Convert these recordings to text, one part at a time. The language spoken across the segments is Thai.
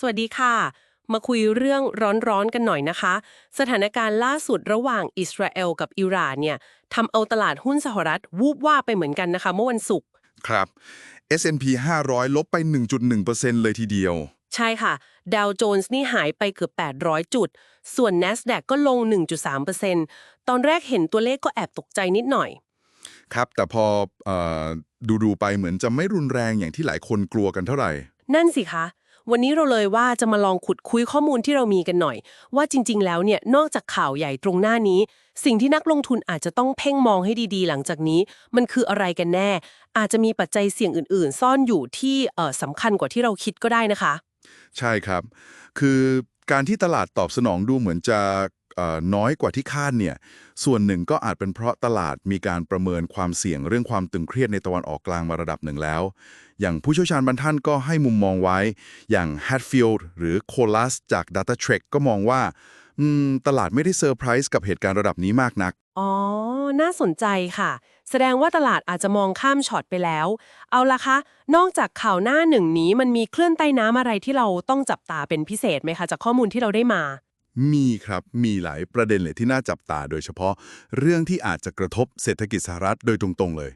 สวัสดีค่ะ มาคุยเรื่องร้อนๆกันหน่อยนะคะ สถานการณ์ล่าสุดระหว่างอิสราเอลกับอิหร่านเนี่ยทำเอาตลาดหุ้นสหรัฐวูบว่าบไปเหมือนกันนะคะ เมื่อวันศุกร์ครับ S&P 500 ลบไป 1.1%เลยทีเดียว ใช่ค่ะ ดาวโจนส์นี่หายไปเกือบ 800 จุด ส่วน NASDAQ ก็ลง 1.3%ตอนแรกเห็นตัวเลขก็แอบตกใจนิดหน่อย ครับ แต่พอเออดูดูๆไปเหมือนจะไม่รุนแรงอย่างที่หลายคนกลัวกันเท่าไหร่ นั่นสิคะ วันนี้เราเลยว่าจะมาลองขุดคุยข้อมูลที่เรามีกันหน่อย ว่าจริง ๆ แล้วเนี่ยนอกจากข่าวใหญ่ตรงหน้านี้ สิ่งที่นักลงทุนอาจจะต้องเพ่งมองให้ดีๆ หลังจากนี้ มันคืออะไรกันแน่ อาจจะมีปัจจัยเสี่ยงอื่น ๆ ซ่อนอยู่ที่เออสำคัญกว่าที่เราคิดก็ได้นะคะ ใช่ครับ คือการที่ตลาดตอบสนองดูเหมือนจะ น้อยกว่าที่คาดเนี่ย ส่วนหนึ่งก็อาจเป็นเพราะตลาดมีการประเมินความเสี่ยงเรื่องความตึงเครียดในตะวันออกกลางมาระดับหนึ่งแล้ว อย่างผู้เชี่ยวชาญบางท่านก็ให้มุมมองไว้ อย่าง Hatfield หรือ Colas จาก DataTrek ก็มองว่าตลาดไม่ได้เซอร์ไพรส์กับเหตุการณ์ระดับนี้มากนัก อ๋อ น่าสนใจค่ะ แสดงว่าตลาดอาจจะมองข้ามช็อตไปแล้ว เอาละคะ นอกจากข่าวหน้าหนึ่งนี้มันมีเคลื่อนใต้น้ำอะไรที่เราต้องจับตาเป็นพิเศษไหมคะ จากข้อมูลที่เราได้มา มีครับ มีหลายประเด็นเลยที่น่าจับตา โดยเฉพาะเรื่องที่อาจจะกระทบเศรษฐกิจสหรัฐโดยตรงๆเลย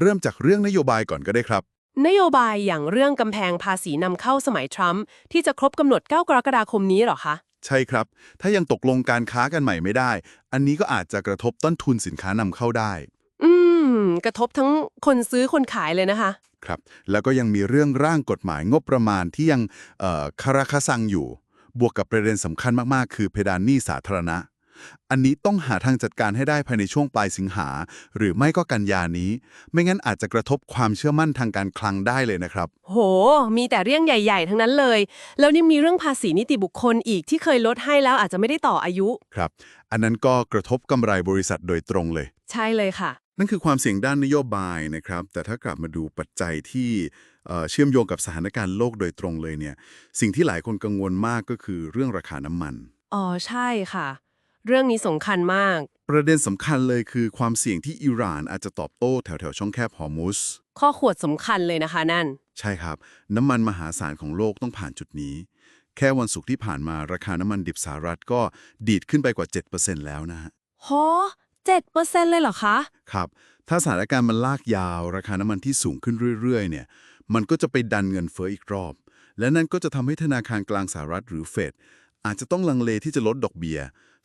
เริ่มจากเรื่องนโยบายก่อนก็ได้ครับ นโยบายอย่างเรื่องกำแพงภาษีนำเข้าสมัยทรัมป์ที่จะครบกำหนด 9 กรกฎาคมนี้เหรอคะ ใช่ครับ ถ้ายังตกลงการค้ากันใหม่ไม่ได้ อันนี้ก็อาจจะกระทบต้นทุนสินค้านำเข้าได้ อืม กระทบทั้งคนซื้อคนขายเลยนะคะ ครับ แล้วก็ยังมีเรื่องร่างกฎหมายงบประมาณที่ยังเอ่อคาราคาซังอยู่ บวกกับประเด็นสำคัญมากๆ คือเพดานหนี้สาธารณะ อันนี้ต้องหาทางจัดการให้ได้ภายในช่วงปลายสิงหา หรือไม่ก็กันยานี้ ไม่งั้นอาจจะกระทบความเชื่อมั่นทางการคลังได้เลยนะครับ โห มีแต่เรื่องใหญ่ ๆ ทั้งนั้นเลย แล้วยังมีเรื่องภาษีนิติบุคคลอีกที่เคยลดให้แล้วอาจจะไม่ได้ต่ออายุ ครับ อันนั้นก็กระทบกำไรบริษัทโดยตรงเลย ใช่เลยค่ะ นั่นคือความเสี่ยงด้านนโยบายนะครับ แต่ถ้ากลับมาดูปัจจัยที่เอ่อเชื่อมโยงกับสถานการณ์โลกโดยตรงเลยเนี่ย สิ่งที่หลายคนกังวลมากก็คือเรื่องราคาน้ำมัน อ๋อ ใช่ค่ะ เรื่องนี้สำคัญมาก ประเด็นสำคัญเลยคือความเสี่ยงที่อิหร่านอาจจะตอบโต้แถวๆช่องแคบฮอร์มุส ข้อขวดสำคัญเลยนะคะนั่น ใช่ครับ น้ำมันมหาศาลของโลกต้องผ่านจุดนี้ แค่วันศุกร์ที่ผ่านมาราคาน้ำมันดิบสหรัฐก็ดีดขึ้นไปกว่า 7%แล้วนะฮะโห เจ็ดเปอร์เซ็นต์เลยเหรอคะ ครับ ถ้าสถานการณ์มันลากยาว ราคาน้ำมันที่สูงขึ้นเรื่อยๆ เนี่ย มันก็จะไปดันเงินเฟ้ออีกรอบ และนั่นก็จะทำให้ธนาคารกลางสหรัฐหรือเฟดอาจจะต้องลังเลที่จะลดดอกเบี้ย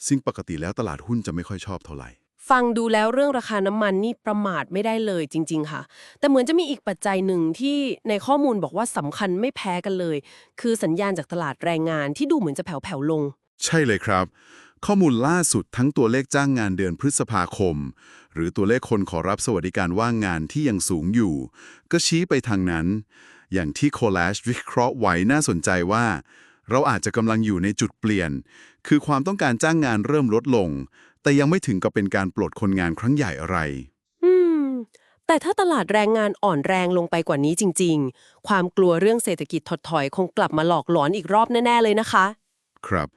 ซึ่งปกติแล้วตลาดหุ้นจะไม่ค่อยชอบเท่าไหร่ ฟังดูแล้วเรื่องราคาน้ำมันนี่ประมาทไม่ได้เลยจริง ๆ ค่ะ แต่เหมือนจะมีอีกปัจจัยหนึ่งที่ในข้อมูลบอกว่าสำคัญไม่แพ้กันเลย คือสัญญาณจากตลาดแรงงานที่ดูเหมือนจะแผ่วๆลง ใช่เลยครับ ข้อมูลล่าสุดทั้งตัวเลขจ้างงานเดือนพฤษภาคม หรือตัวเลขคนขอรับสวัสดิการว่างงานที่ยังสูงอยู่ ก็ชี้ไปทางนั้น อย่างที่โคลาชวิเคราะห์ไว้น่าสนใจว่า เราอาจจะกำลังอยู่ในจุดเปลี่ยน คือความต้องการจ้างงานเริ่มลดลง แต่ยังไม่ถึงกับเป็นการปลดคนงานครั้งใหญ่อะไร อืม แต่ถ้าตลาดแรงงานอ่อนแรงลงไปกว่านี้จริง ๆ ความกลัวเรื่องเศรษฐกิจถดถอยคงกลับมาหลอกหลอนอีกรอบแน่ๆเลยนะคะ ครับ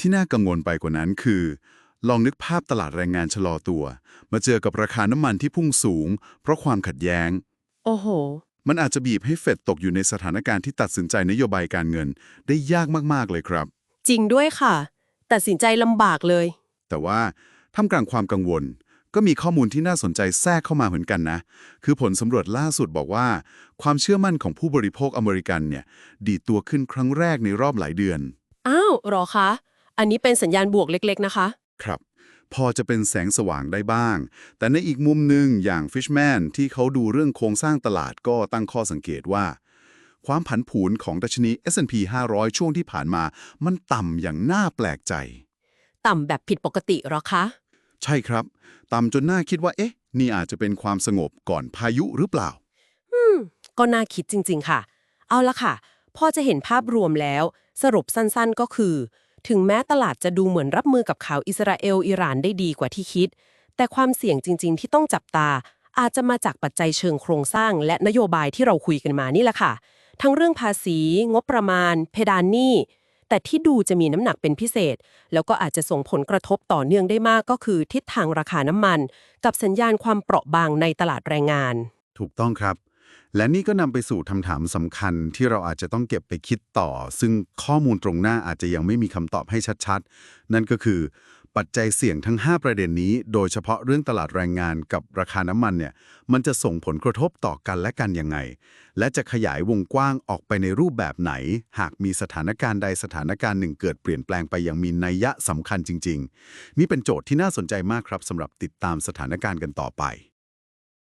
ที่น่ากังวลไปกว่านั้นคือ ลองนึกภาพตลาดแรงงานชะลอตัว มาเจอกับราคาน้ำมันที่พุ่งสูง เพราะความขัดแย้ง โอ้โห มันอาจจะบีบให้เฟดตกอยู่ในสถานการณ์ที่ตัดสินใจนโยบายการเงิน ได้ยากมากๆเลยครับ จริงด้วยค่ะ ตัดสินใจลำบากเลย แต่ว่าท่ามกลางความกังวล ก็มีข้อมูลที่น่าสนใจแทรกเข้ามาเหมือนกันนะ คือผลสำรวจล่าสุดบอกว่า ความเชื่อมั่นของผู้บริโภคอเมริกันเนี่ย ดีดตัวขึ้นครั้งแรกในรอบหลายเดือน อ้าวเหรอคะ อันนี้เป็นสัญญาณบวกเล็ก ๆ นะคะ ครับ พอจะเป็นแสงสว่างได้บ้าง แต่ในอีกมุมหนึ่งอย่าง Fishman ที่เขาดูเรื่องโครงสร้างตลาดก็ตั้งข้อสังเกตว่า ความผันผวนของดัชนี S&P 500 ช่วงที่ผ่านมา มันต่ำอย่างน่าแปลกใจ ต่ำแบบผิดปกติเหรอคะ ใช่ครับ ต่ำจนน่าคิดว่า เอ๊ะ นี่อาจจะเป็นความสงบก่อนพายุหรือเปล่า อืม ก็น่าคิดจริง ๆ ค่ะ เอาละค่ะ พอจะเห็นภาพรวมแล้ว สรุปสั้นๆก็คือ ถึงแม้ตลาดจะดูเหมือนรับมือกับข่าวอิสราเอลอิหร่านได้ดีกว่าที่คิด แต่ความเสี่ยงจริง ๆ ที่ต้องจับตา อาจจะมาจากปัจจัยเชิงโครงสร้าง และนโยบายที่เราคุยกันมานี่แหละค่ะ ทั้งเรื่องภาษี งบประมาณ เพดานหนี้แต่ที่ดูจะมีน้ำหนักเป็นพิเศษ แล้วก็อาจจะส่งผลกระทบต่อเนื่องได้มากก็คือทิศทางราคาน้ำมัน กับสัญญาณความเปราะบางในตลาดแรงงาน ถูกต้องครับ และนี่ก็นำไปสู่คำถามสำคัญที่เราอาจจะต้องเก็บไปคิดต่อ ซึ่งข้อมูลตรงหน้าอาจจะยังไม่มีคำตอบให้ชัดๆ นั่นก็คือ ปัจจัยเสี่ยงทั้ง 5 ประเด็นนี้ โดยเฉพาะเรื่องตลาดแรงงานกับราคาน้ำมันเนี่ยมันจะส่งผลกระทบต่อกันและกันยังไง และจะขยายวงกว้างออกไปในรูปแบบไหน หากมีสถานการณ์ใดสถานการณ์หนึ่งเกิดเปลี่ยนแปลงไปอย่างมีนัยยะสำคัญจริง ๆ นี่เป็นโจทย์ที่น่าสนใจมากครับสำหรับติดตามสถานการณ์กันต่อไป